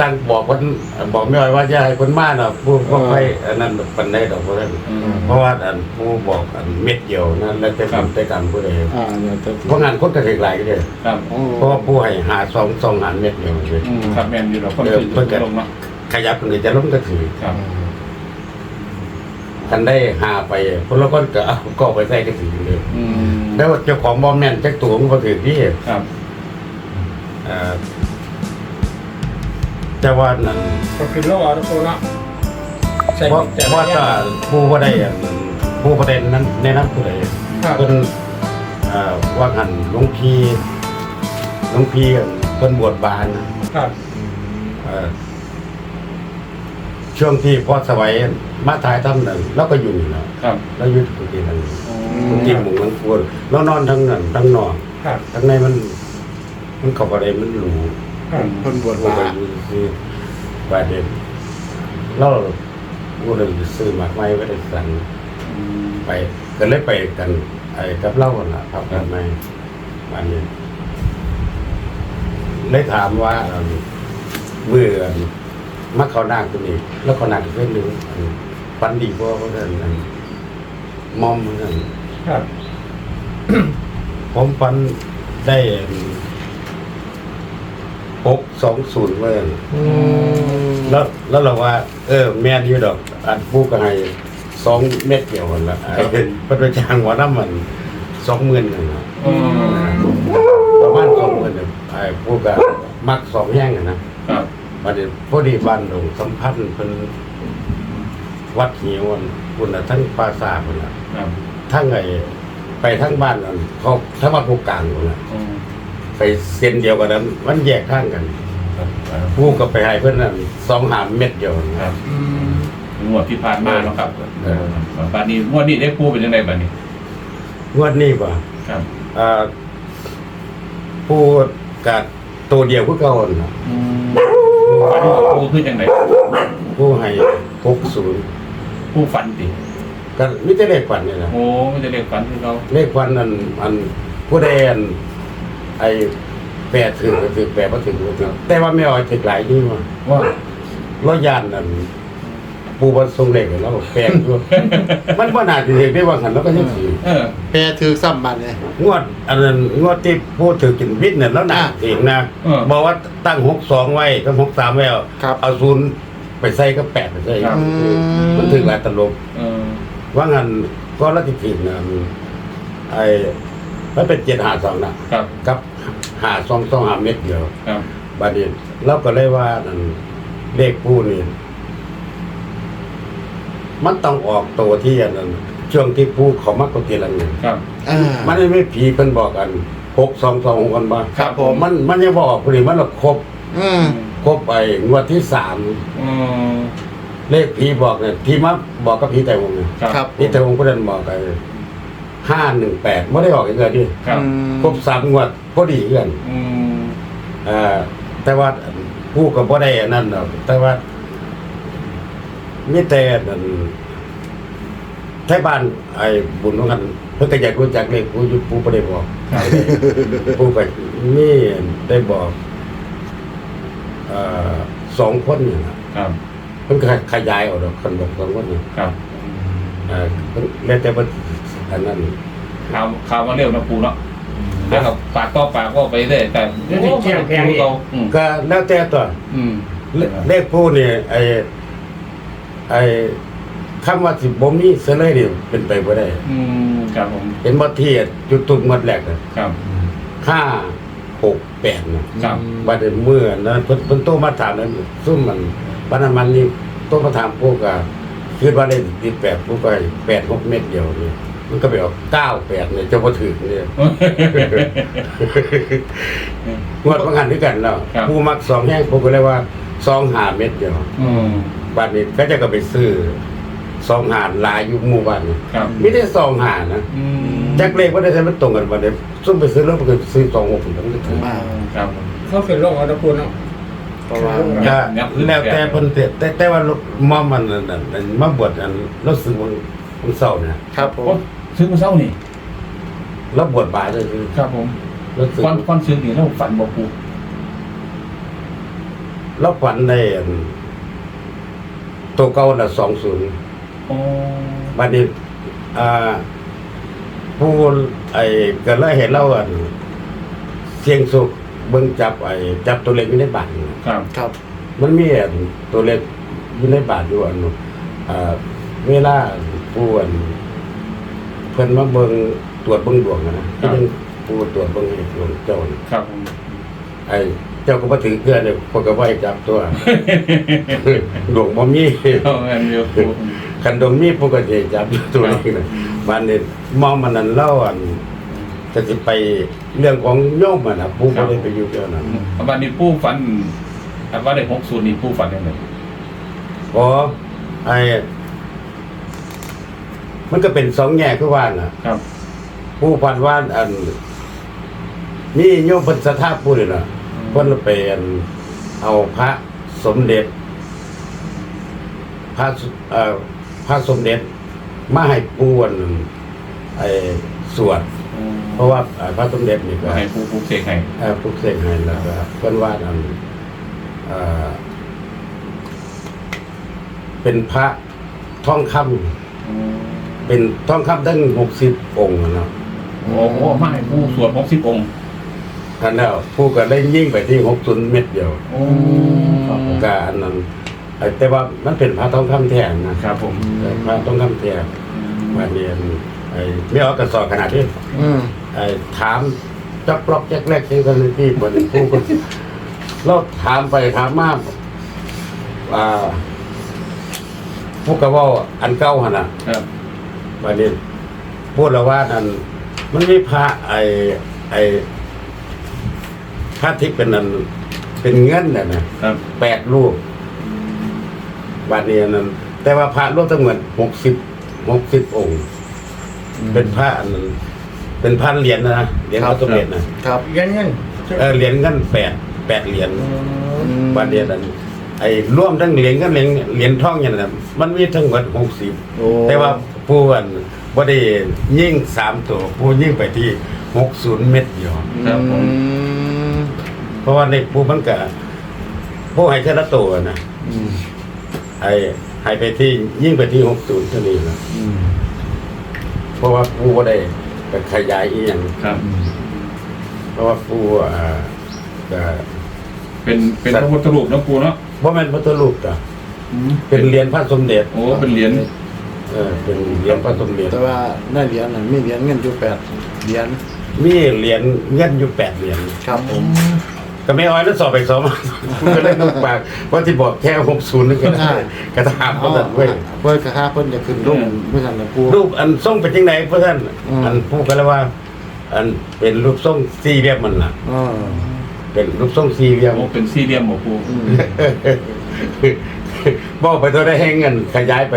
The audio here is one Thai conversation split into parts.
สั่งบอกคนบอกไม่ไหวว่าจะให้คนมาเนาะผู้ก็ไปอันนั้นปันได้ดอกเพราะนั้นอืมเพราะว่าอันผู้บอกอันเม็ดเดียวนั่นแล้วแต่ครับทำแต่กรรมผู้ใดอ่าเนี่ยจะเพราะงานคนกระเทกหลายก็เลยครับโอ้เพราะว่าผู้ให้หาซองซองหารเม็ดเดียวเลยอืมครับแมนอยู่เราคนเดี๋ยวขึ้นเพิ่นก็ลงเนาะขยับคนอื่นจะล้มกระถือครับทันได้หาไปคนละคนก็เอาก็ไปใส่กระถือเลยอืมแล้วเจ้าของบอมแม่นจักตัวมันก็ถือที่ครับเอ่อ แต่ว่านั้นก็คือโลกเอาทุกคนเนาะใช่เพราะแต่เพราะถ้าผู้บ่ได้อันผู้ประเด็นนั้นในนั้นผู้ใดครับเพิ่นเอ่อว่าหันหลวงพี่หลวงพี่เพิ่นบวชบานนะ ครับเอ่อช่วงที่พ่อสวัยมาถ่ายทำนั่นเราก็อยู่นี่เนาะครับเราอยู่ที่ที่นั่นอืทุกมที่หมู่มันควรเรานอนทั้งนั้นทั้งนอกครับทั้งในมัน มันเข้าไปได้มันหรูครับ เพิ่นบวชผู้มาไปอยู่ที่บาดเจ็บเราผู้เลยซื้อหมากไม้ไว้ได้สั่งอืมไปก็เลยไปกันไอ้กับเล่ากันละครับกันไม่วันนี้เลยถามว่าเอิ่มเมื่อมักเขานางตัวนี้ แล้วเขานางเพื่อนหนึ่งอันฟันดีเพราะว่าเพื่อนนั้นมอมเพื่อนครับผมฟันได้ หกสองศูนย์เมื่ออืมแล้วแล้วเราว่า เออ แม่นอยู่ดอก อันปูก็ให้สองเม็ดเดียวกันละไอ้เป็นพระจ้างหัวน้ำมันสองหมื่นกันละอืมประมาณสองหมื่นน่ะไอ้ปูก็มักสองแห้งอะนะครับบัดนี้พอดีบ้านหลวงสัมพันธ์เป็นวัดเหียวอันคุณน่ะทั้งปราสาทคุณน่ะครับทั้งไอ้ไปทั้งบ้านอันเขาทั้งบ้านภูกลางคุณน่ะอืม ไปเส้นเดียวกันนั้นมันแยกข้างกันครับผู้ก็ไปให้เพื่อนนั่นสองหามเม็ดเดียวคนะรับ อืมงวดที่ผ่านมาเนาะครับเออบัดนี้งวดนี้ได้ปูเป็นยังไงบัดนี้ งวดนี้ป่ะครับอ่าผู้กัดตัวเดียวผู้เก่าน่ะอืมบัดนี้ปูขึ้นยังไงผู้ให้หกศูนย์ปูฝันติก็มิจะเลขฝันนี่นะโอ้ไม่ได้เลขฝันที่เราเลขฝันนั่นอันผู้ใดอัน ไอ้แปดถือก็ถือแปดก็ถือก็ถือแต่ว่าไม่เอาถึงหลายนี่มาว่าเรายานนั่นปูบนทรงเหล็กแล้วก็แปลงด้วย มันว่าน่าจะเห็นได้ว่าหันแล้วก็ยังถือเออ แปรถือซ้ำบัดเลย งวดอันนั้นงวดที่พูดถึงกินวิทย์เนี่ยแล้วหนักอะเองนะเออ บอกว่าตั้งหกสองไว้ก็หกสามไว้เอาครับ เอาศูนย์ไปใส่ก็แปดไปใส่ครับ มันถึงหลายตลบ เออว่างั้นก็รัติถินนะไอ้มันเป็นเจ็ดหาสองนะครับ กับ หาสองสองหาเม็ดเดียวครับบาดนี้เราก็เลยว่านั่นเลขผู้นี่มันต้องออกตัวที่อันนั้นช่วงที่ผู้เขามักก็เตียนเงินครับ อ่า มันไม่ผีเพิ่นบอกกันหกสองสองกันบ้างครับผม มันมันยังบอกพอดีมันละครบอืม ครบไปงวดที่สามอืมเลขผีบอกเนี่ยที่มาบอกกับผีแต่วงเนี่ยครับ ครับ ผีแต่วงก็เดินบอกไป ห้าหนึ่งแปดไม่ได้บอกอีกเลยดิครับอืมครบสามงวดพอดีเกันอืมเอ่อแต่ว่าผู้กับบ่ได้อันนั่นหรอกแต่ว่ามีแต่นั่นไทยบ้านไอ้บุญของกันเพิ่นก็อยากรู้จักเลขผู้อยู่ผู้บ่ได้บอกครับผู้ไปนี่ได้บอกเอ่อสองคนเนี่ยนะ ครับเพิ่นก็ขยายออกดอกคนบอกสองคนเนี่ยครับ เอ่อเพิ่นแล้วแต่ว่า อันนั้นข่าวข่าวมาเร็วนะปูเนาะแล้วก็ปากต่อปากก็ไปเรื่อยแต่ปูเราอืมก็แล้วแต่ตัวอืมเลเลขผู้นี่ไอ้ไอ้คำว่าสิบ่มีเสลยนี่เป็นไปบ่ได้ อืมครับผมเห็นบ่ที่จุดตุกหมดแรกน่ะครับ5 6 8น่ะครับบัดนี้เมื่อนั้นเพิ่นเพิ่นโตมาถามนั้นซุ่มมันบัดนั้นมันนี่โตมาถามพวกก็คิดว่าได้ติดแปดพวกก็แปดหกเม็ดเดียวนี่ มันก็ไปออกเก้าแปดเนี่ยจะบ่ถึงเนี่ยงวดประกันด้วยกันแล้วครับ ผู้มักสองแห้งผมก็เลยว่าสองหาเม็ดเดียวอืมบ้านนี้ก็จะก็ไปซื้อสองหาหลายอยู่หมู่บ้านนี่ครับไม่ได้สองหานะอืมแจ็คเลขว่าได้ใช้มันตรงกันวันนี้ซุ่มไปซื้อแล้วมันก็ซื้อสองหกผมก็ถึงอ่า ครับเขาคือโลกเอาทุกคนเนาะเพราะว่าก็แล้วแต่เพิ่นเตแต่แต่ว่ามามันนั่นนั่นนั่นมาบวชอันเราซื้อมันมันเศร้าเนี่ยครับผโอ้ม ซื้อมาเศร้านี่เราบวชบาทเลยคือครับผมเราซื้อก้อนก้อนซื้อนี่แล้วฝันบอกปูเราฝันในอันตัวเก่าน่ะสองศูนย์โอ้บัดนี้อ่าผู้ไอ้ก็เลยเห็นเราอันเสียงสุกเบิ่งจับไอ้จับตัวเล็กอยู่ในบ้านนี่ครับ ครับ มันมีอันตัวเล็กอยู่ในบ้านอยู่อันอ่าเวลาผู้อันเพิ่นมาเบิ่งตรวจเบิ่งดวงอะนะที่เป็นผู้ตรวจเบิ่งให้ดวงเจ้าน่ะครับผมไอ้เจ้าก็มาถือเกลือเนี่ยพวกก็ไหวจับตัว ดวงบ่มีเอาแอนเดียวปูคันดวงมีพวกก็จะจับตัวนี้นะมันนี่มองมันนั้นเล่าอันจะสิไปเรื่องของโยมอะนะผู้ก็ได้ไปอยู่เจ้านั้นอันวันนี้ปูฝันอันว่าได้หกศูนย์นี่ปูฝันยังไงพอไอ้ มันก็เป็นสองแง่คือว่าน่ะ ครับ ผู้พันว่านอันนี่โยมเพิ่นสถาผู้นี่น่ะเพิ่นไปอันเอาพระสมเด็จ พระสเอ่อพระสมเด็จมาให้ปูอันไอ้สวด เพราะว่าเอ่อพระสมเด็จนี่ก็ ให้ปูปูเสกให้เอ่อปลุกเสกให้แล้วก็เพิ่นว่าอันเอ่อเป็นพระทองคำ เป็นทองคำทั้งหกสิบองค์อะเนาะโอ้โหมาให้ปูสวดหกสิบองค์ท่านแล้วผู้ก็ได้ยิ่งไปที่หกศูนย์เม็ดเดียวโอ้ครับผมก็อันนั้นไอ้แต่ว่ามันเป็นพระทองคำแท้นะครับผมเออพระทองคำแท้มาเรียนไอ้ไม่เอากระสอบขนาดที่อืมไอ้ถามจักรอกแจ๊กแรกเช่นกันเลยที่บนผู้ก็เราถามไปถามมาอ่าผู้ก็เว่าอันเก่าหั่นน่ะครับ วันนี้พูดแล้วว่านั่นมันมีพระไอ้ไอ้พระที่เป็นนั่นเป็นเงินน่ะนะครับ แปดรูปวันนี้นั้นแต่ว่าพระรวมทั้งหมดหกสิบหกสิบองค์ เป็นพระอันนั้นเป็นพันเหรียญนะนะเหรียญพระสมเด็จนะครับ เงินเงินเออเหรียญเงินแปดแปดเหรียญอืมวันเดียวนั้น ไอ้ร่วมทั้งเหรียญกันเหรียญเหรียญทองอย่างนั้นมันมีทั้งหมดหกสิบโอ้ แต่ว่าผู้อันบ่ได้ยิ่งสามตัวผู้ยิ่งไปที่หกศูนย์เม็ดเดียวครับผมอืมเพราะว่าในผู้มันก็ผู้ให้ชนะตัวนะอืมไอ้ให้ไปที่ยิ่งไปที่หกศูนย์เท่านี้นะอืมเพราะว่าผู้บ่ได้ไปขยายอีหยังครับ เพราะว่าผู้อ่าก็เป็นเป็นพระพุทธรูปเนาะปูเนาะ บ่แม่นพระพุทธรูปจ้ะเป็นเหรียญพระสมเด็จโอ้เป็นเหรียญเออเป็นเหรียญพระสมเด็จแต่ว่าในเหรียญน่ะมีเหรียญเงินอยู่แปดเหรียญมีเหรียญเงินอยู่แปดเหรียญครับผม ก็ไม่อ้อยนั้นสอบไปสอบมาก็เลยนึกปากว่าที่บอกแค่หกศูนย์นึงก็ได้ กระถามเอาเพื่อนเว้ย เพิ่นกะค่าเพิ่นจะขึ้นลงเมื่อทันนะปูรูปอันส่งเป็นยังไงเพื่อนอืมอันพูดกันแล้วว่า อันเป็นรูปทรงสี่เหลี่ยมมันล่ะอ่า เป็นรูปทรงสี่เหลี่ยม โอ้เป็นสี่เหลี่ยมหมอปูอืมบอกไปตัวได้ให้เงินขยายไป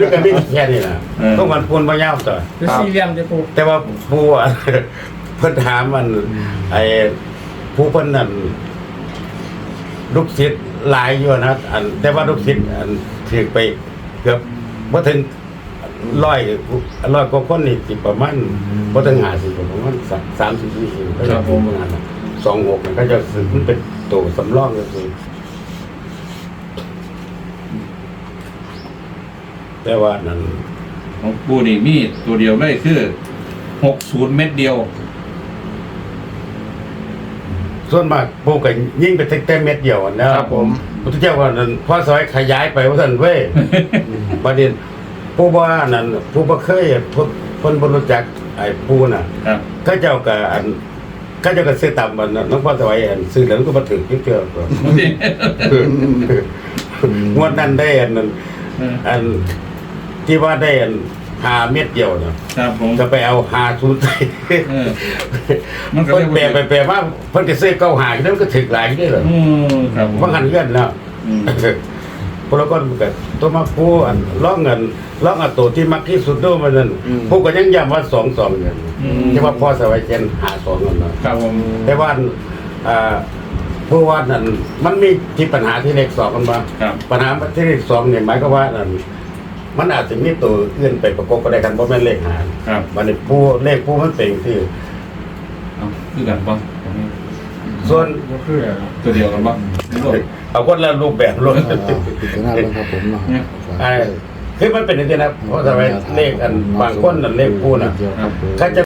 นึกกันไม่แค่นี้นะต้องมันพูนมายาวต่อคือสี่เหลี่ยมจะปูแต่ว่าผู้อะเพิ่นถามมันไอ้ผู้เพิ่นนั่นลูกศิษย์หลายอยู่นะอันแต่ว่าลูกศิษย์อันถือไปเกือบบ่ถึงร้อยร้อยกว่าคนนี่สิประมาณบ่ถึง50ประมาณ30 40ก็จะพูดประมา ณนั้น26นี่ก็จะสึกมันเป็นตัวสำรองก็คือแต่ว่านั้นของปูนี่มีตัวเดียวเลยคือหกศูนย์เม็ดเดียวส่วนมากปลูกก็ยิ่งไปเต็มเม็ดเดียวนะครับ ผมพุทธเจ้าว่านั่นพอซอยขยายไปว่าท่านเว้ยประเด็นผู้ว่านั่นผู้บ่เคยผู้เพิ่นบ่รู้จักไอ้ผู้น่ะครับเขาเจ้าก็อันเขาเจ้าก็ซื้อตามมันน่ะน้องพ่อสวัยอันซื้อแล้วก็บ่ถึงที่เจอก็งวดนั้นได้อันนั้นอันที่ว่าได้อันหาเม็ดเดียวน่ะครับผมก็ไปเอาหาศูนย์ใส่เออมันก็เพิ่เรีนยกแปลว่าไปแปลมาเพิ่นก็ซื้อเก้าหาแล้วมันก็ถึกหลายอยู่เด้อเหรออืมครับผมว่าหันเงื่อนแล้ว อืม พวกเราก็เกิดตัวมาพูอันร้องเงินร้องอันตัวที่มักที่สุดด้วยมันนั่นพวกก็ยังย้ำว่าสองสองเงินที่ว่าพ่อสบายเจนหาสองเงินนะครับผม แต่ว่าอ่าผู้ว่านั่นมันมีที่ปัญหาที่เลขสองกันมาครับ ปัญหาที่เลขสองเนี่ยหมายก็ว่านั่นมันอาจจะมีตัวอื่นไปประกบก็ได้กันเพราะแม่นเลขหาครับมันนี่ผู้เลขผู้มันเป็นที่ เอาคือกันป่ะตรงนี้ สส่วนก็คืออะไรตัวเดียวกันปะนี่ก็เอาคนละรูปแบบรถอ่าพิจารณาเบิ่งครับผมเนาะไอ้คือมันเป็นอย่างนี้นะเพราะทำไมเลขอันบางคนน่ะเลขกูน่ะเดียวครับผมเขาจะ